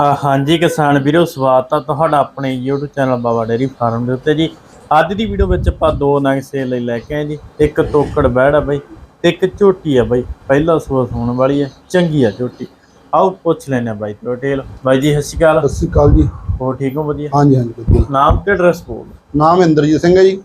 ਹਾਂਜੀ ਕਿਸਾਨ ਵੀਰੋ ਸਵਾਗਤ ਆ ਤੁਹਾਡਾ ਆਪਣੇ YouTube channel Baba dairy farm ਦੇ ਉੱਤੇ ਜੀ। ਅੱਜ ਦੀ ਵੀਡੀਓ ਵਿੱਚ ਆਪਾਂ ਦੋ ਨਗ ਸੇਲ ਲਈ ਲੈ ਕੇ ਆਏ ਜੀ। ਇੱਕ ਤੋਕੜ ਬੈੜ ਆ ਬਈ ਤੇ ਇੱਕ ਝੋਟੀ ਆ ਬਈ। ਪਹਿਲਾ ਸੂਆ ਹੋਣ ਵਾਲੀ ਹੈ ਚੰਗੀ ਆ ਝੋਟੀ। ਆਓ ਪੁੱਛ ਲੈਣੇ ਬਾਈ ਤੋਂ ਡਿਟੇਲ ਬਾਈ ਜੀ ਸਤਿ ਸ਼੍ਰੀ ਅਕਾਲ। ਸਤਿ ਸ਼੍ਰੀ ਅਕਾਲ ਜੀ। ਹੋਰ ਠੀਕ ਹੋ ਵਧੀਆ? ਹਾਂਜੀ ਹਾਂਜੀ ਬਿਲਕੁਲ ਨਾਮ ਤੇ ਐਡਰੈਸ ਬੋਲ ਨਾਮ ਇੰਦਰਜੀਤ ਸਿੰਘ ਹੈ ਜੀ।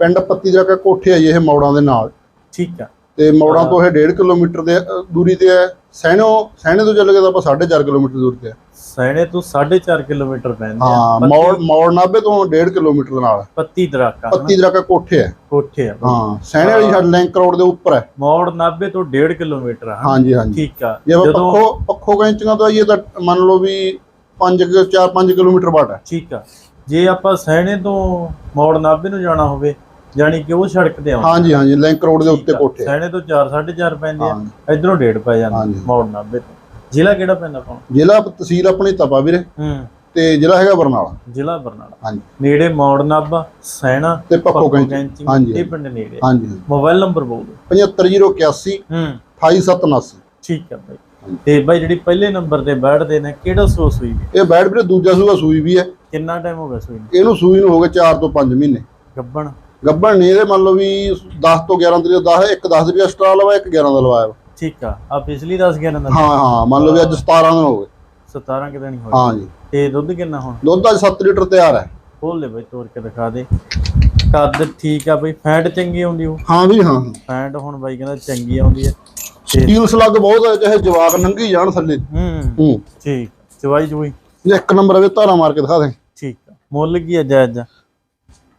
ਪਿੰਡ ਪੱਤੀ ਕਾ ਕੋਠੇ ਆ ਜੀ ਇਹ ਮੌੜਾਂ ਦੇ ਨਾਲ। ਠੀਕ ਆ। ਤੇ ਮੌੜਾਂ ਤੋਂ ਇਹ 1.5 ਕਿਲੋਮੀਟਰ ਦੇ ਦੂਰੀ ਤੇ ਹੈ। ਸੈਣੋ ਸੈਣੇ ਤੋਂ ਚੱਲ ਕੇ ਤਾਂ ਆਪਾਂ 4.5 ਕਿਲੋਮੀਟਰ ਦੂਰ ਤੇ ਸੈਣੇ ਤੋਂ 4.5 ਕਿਲੋਮੀਟਰ ਪੈਂਦੇ ਹਾਂ ਮੌੜ ਮੌੜ ਨਾਭੇ ਤੋਂ 1.5 ਕਿਲੋਮੀਟਰ ਨਾਲ। ਪੱਤੀ ਦਰਾਕਾ ਪੱਤੀ ਦਾ ਕਾ ਕੋਠੇ ਹੈ ਕੋਠੇ ਆ। ਹਾਂ ਸੈਣੇ ਵਾਲੀ ਛੱਡ ਲਿੰਕ ਰੋਡ ਦੇ ਉੱਪਰ ਹੈ ਮੌੜ 90 ਤੋਂ 1.5 ਕਿਲੋਮੀਟਰ ਆ ਹਾਂਜੀ ਹਾਂਜੀ। ਠੀਕ ਆ। ਜੇ ਆਪਾਂ ਪੱਖੋ ਪੱਖੋ ਕੈਂਚੀਆਂ ਤੋਂ ਆਈਏ ਤਾਂ ਮੰਨ ਲਓ ਵੀ 5 4 5 ਕਿਲੋਮੀਟਰ ਬਾਟ ਹੈ ਠੀਕ ਆ। ਜੇ ਆਪਾਂ ਸੈਣੇ ਤੋਂ ਮੋੜ ਨਾਭੇ ਨੂੰ ਜਾਣਾ ਹੋਵੇ ਜਾਨੀ ਕਿ ਉਹ ਸੜਕ ਤੇ ਆਉਂਦਾ ਹਾਂਜੀ ਹਾਂਜੀ ਲਿੰਕ ਰੋਡ ਦੇ ਉੱਤੇ ਕੋਠੇ। ਹੈ। ਸੈਣੇ ਤੋਂ 4 4.5 ਪੈਂਦੇ ਆ। ਹਾਂ ਇਧਰੋਂ ਡੇਢ ਪੈ ਜਾਂਦਾ। ਮੋੜ ਨਾਭੇ ਤੋਂ। ਜ਼ਿਲ੍ਹਾ ਕਿਹੜਾ ਪੈਂਦਾ ਆਪਾਂ? ਜ਼ਿਲ੍ਹਾ ਤਹਿਸੀਲ ਆਪਣੀ ਤਪਾ ਵੀਰੇ। ਹੂੰ। ਤੇ ਜ਼ਿਲ੍ਹਾ ਹੈਗਾ ਬਰਨਾਲਾ। ਜ਼ਿਲ੍ਹਾ ਬਰਨਾਲਾ। ਹਾਂਜੀ। ਨੇੜੇ ਮੋੜ ਨਾਭਾ ਸੈਣਾ ਤੇ ਪੱਖੋ ਕੈਂਚੀ। ਹਾਂਜੀ। ਇਹ ਪਿੰਡ ਨੇੜੇ ਹਾਂਜੀ ਮੋਬਾਈਲ ਨੰਬਰ ਬੋਲ ਦਿਓ। 75081 ਹੂੰ। 28779 ਠੀਕ ਆ ਬਾਈ। ਤੇ ਬਾਈ ਜਿਹੜੀ ਪਹਿਲੇ ਨੰਬਰ ਤੇ ਬੈਠਦੇ ਨੇ ਕਿਹੜਾ ਸੋ ਸੂਈ? ਇਹ ਬੈਡ ਵੀਰੇ ਦੂਜਾ ਸੂਆ ਸੂਈ ਵੀ ਹੈ। ਕਿੰਨਾ ਟਾਈਮ ਹੋ ਗਿਆ ਸੂਈ ਨੂੰ? ਇਹਨੂੰ ਸੂਈ ਨੂੰ ਹੋ ਗਏ 4 ਤੋਂ 5 ਮਹੀਨੇ। ਗੱਬਣ। ਗੱਭਣ ਨਹੀਂ ਇਹਦੇ ਮੰਨ ਲਓ ਵੀ 10 ਤੋਂ 11 ਤਰੀਕ 10 ਇੱਕ 10 ਰੁਪਏ ਐਕਸਟਰਾ ਲਵਾਇਆ ਇੱਕ 11 ਦਾ ਲਵਾਇਆ। ਵਾ। ਠੀਕ ਆ ਆ ਪਿਛਲੀ 10 11 ਦਾ। ਹਾਂ ਹਾਂ ਮੰਨ ਲਓ ਵੀ ਅੱਜ 17 ਦਿਨ ਹੋ ਗਏ। 17 ਕਿਤੇ ਨਹੀਂ ਹੋਈ ਹਾਂ ਜੀ ਤੇ ਦੁੱਧ ਕਿੰਨਾ ਹੁਣ? ਦੁੱਧ ਅੱਜ 7 ਲੀਟਰ ਤਿਆਰ ਹੈ। ਖੋਲ ਲੈ ਬਈ ਤੋੜ ਕੇ ਦਿਖਾ ਦੇ। ਕੱਦ ਠੀਕ ਆ ਬਈ ਫੈਟ ਚੰਗੀ ਆਉਂਦੀ ਉਹ? ਹਾਂ ਵੀ ਹਾਂ। ਫੈਟ ਹੁਣ ਬਾਈ ਕਹਿੰਦਾ ਚੰਗੀ ਆਉਂਦੀ ਹੈ। ਤੇ ਸਟੀਲ ਸਲੱਗ ਬਹੁਤ ਹੈ ਚਾਹੇ ਜਵਾਕ ਨੰਗੀ ਜਾਣ ਥੱਲੇ। ਹੂੰ ਹੂੰ। ਠੀਕ ਚਵਾਈ ਚੁਈ ਜੇ ਇੱਕ ਨੰਬਰ ਅਵੇ ਧਾਰਾ ਮਾਰ ਕੇ ਦਿਖਾ ਦੇ। ਠੀਕ ਆ। ਮੁੱਲ ਕੀ ਆ ਜਾਇਜ਼?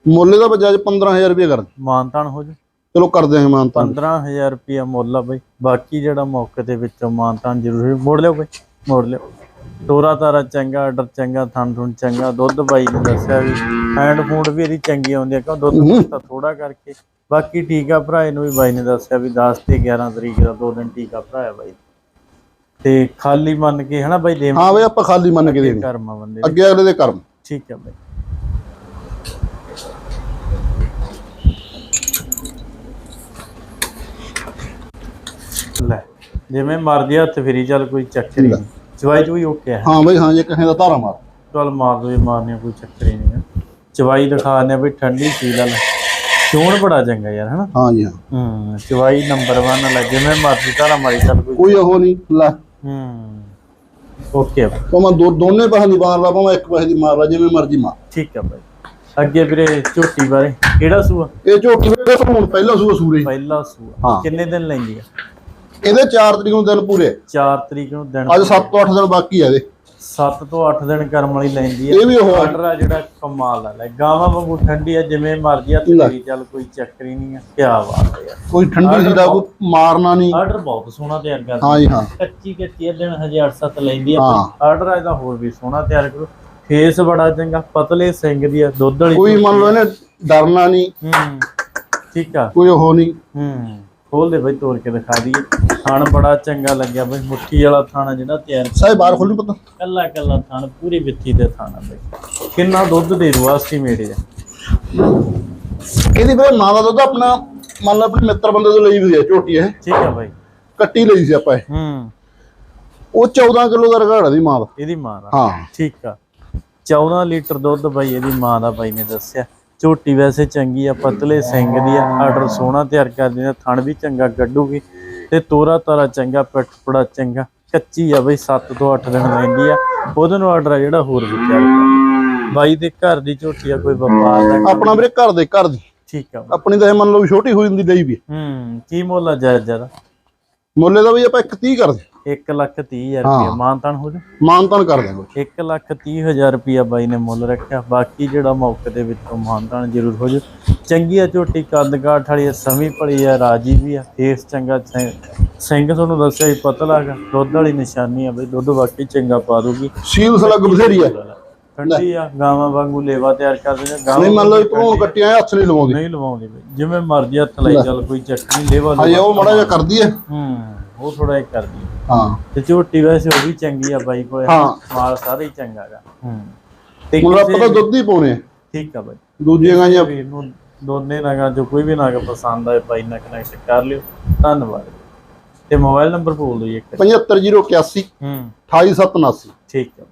ਮੁੱਲ ਦਾ ਬਜਾਜ 15000 ਰੁਪਏ ਕਰ ਮਾਨਤਾਨ ਹੋ ਜਾ। ਚਲੋ ਕਰ ਦਿਆਂਗੇ ਮਾਨ ਤਾਂ 15000 ਰੁਪਿਆ ਮੁੱਲ ਆ ਬਈ। ਬਾਕੀ ਜਿਹੜਾ ਮੌਕੇ ਦੇ ਵਿੱਚੋਂ ਮਾਨਤਾਨ ਜ਼ਰੂਰ। ਮੋੜ ਲਿਓ ਬਈ ਮੋੜ ਲਿਓ। ਤੋਰਾ ਤਾਰਾ ਚੰਗਾ ਆਰਡਰ ਚੰਗਾ ਥਣ ਥੁਣ ਚੰਗਾ ਦੁੱਧ ਬਾਈ ਨੇ ਦੱਸਿਆ ਵੀ ਹੈਂਡ ਫੂਡ ਵੀ ਇਹਦੀ ਚੰਗੀ ਆਉਂਦੀ ਆ ਕਿਉਂ ਦੁੱਧ ਤਾਂ ਥੋੜਾ ਕਰਕੇ। ਬਾਕੀ ਟੀਕਾ ਭਰਾ ਇਹਨੂੰ ਵੀ ਬਾਈ ਨੇ ਦੱਸਿਆ ਵੀ 10 ਤੇ 11 ਤਰੀਕ ਦਾ ਦੋ ਦਿਨ ਟੀਕਾ ਭਰਾਇਆ ਬਾਈ। ਤੇ ਖਾਲੀ ਮੰਨ ਕੇ ਹਨਾ ਬਾਈ ਦੇ ਹਾਂ ਬਈ ਆਪਾਂ ਖਾਲੀ ਮੰਨ ਕੇ ਦੇਣੀ। ਕਰਮਾ ਬੰਦੇ। ਅੱਗੇ ਅਗਲੇ ਦੇ ਕਰਮ। ਠੀਕ ਹੈ ਬਾਈ ਲੈ ਜਿਵੇਂ ਮਰਦੀ ਹੱਥ ਫੇਰੀ ਚੱਲ ਕੋਈ ਚੱਕਰ ਹੀ ਨਹੀਂ। ਚਵਾਈ ਚੂਈ ਓਕੇ ਹੈ। ਹਾਂ ਬਈ ਹਾਂ ਜੇ ਕਹੇ ਦਾ ਧਾਰਾ ਮਾਰ। ਚੱਲ ਮਾਰ ਦੋ ਜੇ ਮਾਰਨੀ ਆ, ਕੋਈ ਚੱਕਰ ਹੀ ਨਹੀਂ ਹੈ ਚਵਾਈ ਦਿਖਾ ਨੇ ਵੀ ਠੰਡੀ ਸੀ ਲੈ ਚੋਣ ਬੜਾ ਚੰਗਾ ਯਾਰ ਹਨਾ? ਹਾਂ ਜੀ ਹਾਂ। ਹੂੰ ਚਵਾਈ ਨੰਬਰ 1 ਲੈ ਜਿਵੇਂ ਮਰਦੀ ਧਾਰਾ ਮਾਰੀ ਚੱਲ ਕੋਈ ਕੋਈ ਉਹ ਨਹੀਂ ਲੈ। ਹੂੰ ਓਕੇ ਭਾਵੇਂ ਦੋ ਦੋਨੇ ਪਾਸੇ ਦੀ ਮਾਰ ਲਾ ਭਾਵੇਂ ਇੱਕ ਪਾਸੇ ਦੀ ਮਾਰ ਲਾ ਜਿਵੇਂ ਮਰਜ਼ੀ ਮਾਰ। ਠੀਕ ਹੈ ਬਾਈ। ਅੱਗੇ ਵੀਰੇ ਝੋਟੀ ਬਾਰੇ ਕਿਹੜਾ ਸੂਆ? ਇਹ ਝੋਟੀ ਵੀਰੇ ਹੁਣ ਪਹਿਲਾ ਸੂਆ ਸੂਰੇ ਪਹਿਲਾ ਸੂਆ। ਕਿੰਨੇ ਦਿਨ ਲੈਂਦੀ ਆ? ਇਹਦੇ 4 ਤਰੀਕ ਨੂੰ ਦਿਨ ਪੂਰੇ। 4 ਤਰੀਕ ਨੂੰ ਦਿਨ ਅੱਜ 7 ਤੋਂ 8 ਦਿਨ ਬਾਕੀ ਆ ਇਹਦੇ। 7 ਤੋਂ 8 ਦਿਨ ਕਰਮ ਵਾਲੀ ਲੈਂਦੀ ਆ। ਇਹ ਵੀ ਉਹ ਆ। ਆਰਡਰ ਆ ਜਿਹੜਾ ਕਮਾਲ ਆ। ਲੈ ਗਾਵਾਂ ਵਾਂਗੂ ਠੰਡੀ ਆ ਜਿਵੇਂ ਮਰਜ਼ੀ ਆ। ਤੇਰੀ ਚੱਲ ਕੋਈ ਚੱਕਰ ਹੀ ਨਹੀਂ ਆ। ਕੀ ਬਾਤ ਆ ਯਾਰ। ਕੋਈ ਠੰਡੀ ਸੀ ਦਾ ਕੋਈ ਮਾਰਨਾ ਨਹੀਂ। ਆਰਡਰ ਬਹੁਤ ਸੋਹਣਾ ਤਿਆਰ ਕਰਦੀ ਹਾਂ ਜੀ ਹਾਂ। ਕੱਚੀ ਕੱਚੀ ਆ ਦਿਨ ਹਜੇ 8-7 ਲੈਂਦੀ ਆ। ਆਰਡਰ ਇਹਦਾ ਹੋਰ ਵੀ ਸੋਹਣਾ ਤਿਆਰ ਕਰੋ। ਫੇਸ ਬੜਾ ਚੰਗਾ ਪਤਲੇ ਸਿੰਘ ਦੀ ਆ ਦੁੱਧ ਵਾਲੀ ਕੋਈ ਮੰਨ ਲਓ ਇਹਨੇ ਡਰਨਾ ਨਹੀਂ। ਹੂੰ ਠੀਕ ਆ। ਕੋਈ ਉਹ ਨਹੀਂ। ਹੂੰ। ਖੋਲ ਦੇ ਬਈ ਤੋੜ ਕੇ ਦਿਖਾ ਦਈਏ। ਥਣ ਬੜਾ ਚੰਗਾ ਲੱਗਿਆ ਬਈ ਮੁੱਠੀ ਵਾਲਾ ਥਣ ਜਿਹੜਾ ਤਿਆਰ ਸਾਹ ਬਾਹਰ ਖੋਲ ਨਹੀਂ ਪਤਾ। ਕੱਲਾ ਕੱਲਾ ਥਣ ਪੂਰੀ ਵਿੱਥੀ ਦੇ ਥਣ ਬਈ। ਕਿੰਨਾ ਦੁੱਧ ਦੇ ਰੂ ਐਸਟੀਮੇਟ ਹੈ ਇਹਦੀ ਵੀਰੇ ਮਾਂ ਦਾ ਦੁੱਧ ਆਪਣਾ ਮੰਨ ਲਓ ਆਪਣੇ ਮਿੱਤਰ ਬੰਦੇ ਤੋਂ ਲਈ ਵੀ ਹੈ ਝੋਟੀ ਇਹ। ਠੀਕ ਆ ਬਾਈ। ਕੱਟੀ ਲਈ ਸੀ ਆਪਾਂ ਇਹ। ਹੂੰ। ਉਹ 14 ਕਿਲੋ ਦਾ ਰਗਾੜਾ ਦੀ ਮਾਂ ਦਾ ਇਹਦੀ ਮਾਂ ਦਾ। ਹਾਂ। ਠੀਕ ਆ। 14 ਲੀਟਰ ਦੁੱਧ ਬਾਈ ਇਹਦੀ ਮਾਂ ਦਾ ਬਾਈ ਨੇ ਦੱਸਿਆ। ਝੋਟੀ ਵੈਸੇ ਚੰਗੀ ਆ ਪਤਲੇ ਸਿੰਘ ਦੀ ਆ ਆਰਡਰ ਸੋਹਣਾ ਤਿਆਰ ਕਰਦੀ ਆ ਥਣ ਵੀ ਚੰਗਾ ਕੱਢੂਗੀ ਤੇ ਤੋਰਾ ਤਾਰਾ ਚੰਗਾ ਪਿੱਠ ਬੜਾ ਚੰਗਾ ਕੱਚੀ ਆ ਬਈ 7 ਤੋਂ 8 ਦਿਨ ਲੈਂਦੀ ਆ ਉਹਦੇ ਨੂੰ ਆਰਡਰ ਆ ਜਿਹੜਾ ਹੋਰ ਵੀ ਤਿਆਰ ਕਰ ਬਾਈ ਦੇ ਘਰ ਦੀ ਝੋਟੀ ਆ ਕੋਈ ਵਪਾਰ ਦਾ ਆਪਣਾ ਵੀਰੇ ਘਰ ਦੇ ਘਰ ਦੀ। ਠੀਕ ਆ। ਆਪਣੀ ਤਾਂ ਇਹ ਮੰਨ ਲਓ ਛੋਟੀ ਹੋਈ ਹੁੰਦੀ ਲਈ ਵੀ ਹੈ। ਕੀ ਮੁੱਲ ਆ ਜਾਇਜ਼ ਜਰਾ ਮੁੱਲੇ ਦਾ ਵੀ ਆਪਾਂ 130 ਕਰਦੇ 1 ਲੱਖ 30 ਹਜ਼ਾਰ ਰੁਪਇਆ। ਮਾਨਤਾਨ ਹੋ ਜਾ? ਮਾਨਤਾਨ ਕਰ ਦਿਆਂਗੇ। 1 ਲੱਖ 30 ਹਜ਼ਾਰ ਰੁਪਇਆ ਬਾਈ ਨੇ ਮੁੱਲ ਰੱਖਿਆ। ਬਾਕੀ ਜਿਹੜਾ ਮੌਕੇ ਦੇ ਵਿੱਚੋਂ ਮਾਨਤਾਨ ਜ਼ਰੂਰ ਹੋ ਜਾ। ਚੰਗੀ ਆ ਝੋਟੀ ਕੱਦ ਕਾਠ ਵਾਲੀ ਆ ਸਮੀ ਭਲੀ ਆ ਰਾਜੀ ਵੀ ਆ। ਫੇਸ ਚੰਗਾ ਸਿੰਘ ਸਿੰਘ ਤੁਹਾਨੂੰ ਦੱਸਿਆ ਹੀ ਪਤਲਾ ਗਾ ਦੁੱਧ ਵਾਲੀ ਨਿਸ਼ਾਨੀ ਆ ਬਈ ਦੁੱਧ ਬਾਕੀ ਚੰਗਾ ਪਾ ਦੂਗੀ। ਸੀਲ ਸਲੱਗ ਬਥੇਰੀ ਹੈ ਠੰਡੀ ਆ ਗਾਵਾਂ ਵਾਂਗੂ ਲੇਵਾ ਤਿਆਰ ਕਰ ਦਿੰਦੇ ਗਾਵਾਂ ਨਹੀਂ ਮੰਨ ਲਓ ਵੀ ਭਰੂਣ ਕੱਟੀਆਂ ਇਹ ਹੱਥ ਨਹੀਂ ਲਵਾਉਂਦੀ। ਨਹੀਂ ਲਵਾਉਂਦੇ ਬਈ। ਜਿਵੇਂ ਮਰਜ਼ੀ ਹੱਥ ਲਾਈ ਚੱਲ ਕੋਈ ਚੱਕ ਨਹੀਂ ਲੇਵਾ ਹਜੇ ਉਹ ਮਾੜਾ ਜਿਹਾ ਕਰਦੀ ਹੈ ਹੂੰ ਉਹ ਥੋੜਾ ਇੱਕ ਕਰਦੀ। ਹਾਂ। ਤੇ ਝੋਟੀ ਵੈਸੇ ਉਹ ਵੀ ਚੰਗੀ ਆ ਬਾਈ ਕੋਲੇ। ਹਾਂ। ਮਾਲ ਸਾਰਾ ਹੀ ਚੰਗਾ ਗਾ। ਹੂੰ। ਤੇ ਮੁੱਲ ਕਿਸੇ ਆਪਾਂ ਤਾਂ ਦੁੱਧ ਹੀ ਪਾਉਣੇ ਆ। ਠੀਕ ਆ ਬਾਈ। ਦੂਜੀਆਂ ਗਾਂ ਵੀਰ ਨੂੰ ਦੋਨੇ ਨਗਾਂ ਚੋਂ ਕੋਈ ਵੀ ਨਗ ਪਸੰਦ ਆਏ ਬਾਈ ਨਾਲ ਕਨੈਕਟ ਕਰ ਲਿਓ। ਧੰਨਵਾਦ। ਤੇ ਮੋਬਾਈਲ ਨੰਬਰ ਬੋਲ ਦਿਓ ਜੀ ਇੱਕ। 75081 ਹੂੰ। 28779 ਠੀਕ ਆ